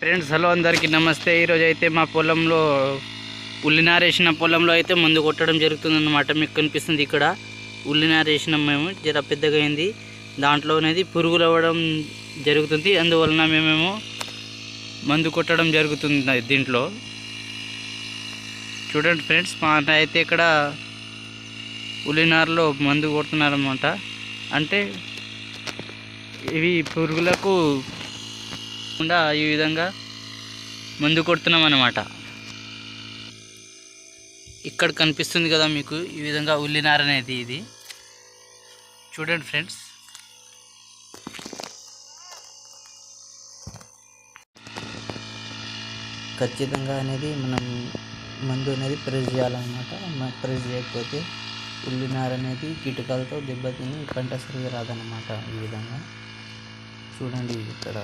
Friends hello అందరికీ నమస్తే. ఈరోజు అయితే మా పొలంలో ఉల్లినారేసిన పొలంలో అయితే మందు కొట్టడం జరుగుతుంది అన్నమాట మీకు కనిపిస్తుంది ఇక్కడ ఉల్లినారేసినాం మేము. జర పెద్దగా అయింది. దాంట్లో అనేది పురుగులు అవ్వడం జరుగుతుంది. అందువలన మేమేమో మందు కొట్టడం జరుగుతుంది దీంట్లో. చూడండి ఫ్రెండ్స్ మా అన్న అయితే ఇక్కడ ఉల్లినారులో మందు కొడుతున్నారన్నమాట. అంటే ఇవి పురుగులకు కాకుండా ఈ విధంగా మందు కొడుతున్నాం అన్నమాట ఇక్కడ కనిపిస్తుంది కదా మీకు ఈ విధంగా ఉల్లినార అనేది ఇది. చూడండి ఫ్రెండ్స్. ఖచ్చితంగా అనేది మనం మందు అనేది ప్రెస్ చేయాలన్నమాట. ప్రెస్ చేయకపోతే ఉల్లినార అనేది కీటకాలతో దెబ్బతిని పంట సరిగా రాదన్నమాట ఈ విధంగా. చూడండి ఇక్కడ.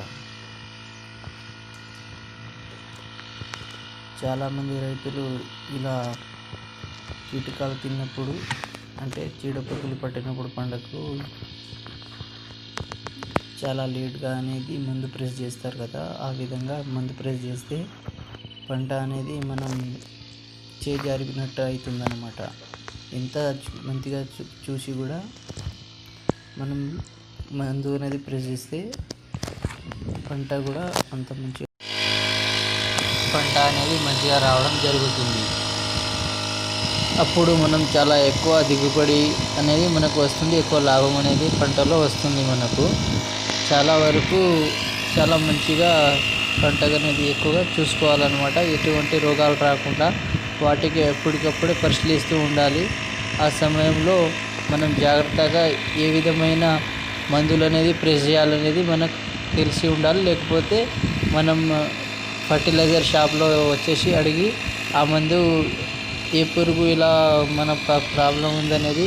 చాలామంది రైతులు ఇలా కీటకాలు తిన్నప్పుడు అంటే చీడపురుగులు పట్టినప్పుడు పంటకు చాలా లేట్గా అనేది మందు ప్రెస్ చేస్తారు కదా. ఆ విధంగా మందు ప్రెస్ చేస్తే పంట అనేది మనం చేజారినట్టు అవుతుందన్నమాట. ఎంత మంచిగా చూ- చూసి కూడా మనం మందు అనేది ప్రెస్ చేస్తే పంట కూడా అంత మంచిగా పంట అనేది మంచిగా రావడం జరుగుతుంది. అప్పుడు మనం చాలా ఎక్కువ దిగుబడి అనేది మనకు వస్తుంది ఎక్కువ లాభం అనేది పంటలో వస్తుంది మనకు. చాలా వరకు చాలా మంచిగా పంట అనేది ఎక్కువగా చూసుకోవాలన్నమాట. ఎటువంటి రోగాలు రాకుండా వాటికి ఎప్పటికప్పుడే పరిశీలిస్తూ ఉండాలి. ఆ సమయంలో మనం జాగ్రత్తగా ఏ విధమైన మందులు అనేది ప్రెస్ చేయాలనేది మనకు తెలిసి ఉండాలి. లేకపోతే మనం ఫర్టిలైజర్ షాప్లో వచ్చేసి అడిగి ఆ మందు ఏ పురుగు ఇలా మన ప్రాబ్లం ఉందనేది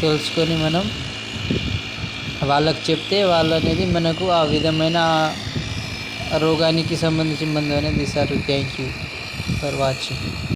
తెలుసుకొని మనం వాళ్ళకి చెప్తే వాళ్ళు అనేది మనకు ఆ విధమైన రోగానికి సంబంధించిన మందు అనేది ఇస్తారు. Thank you for watching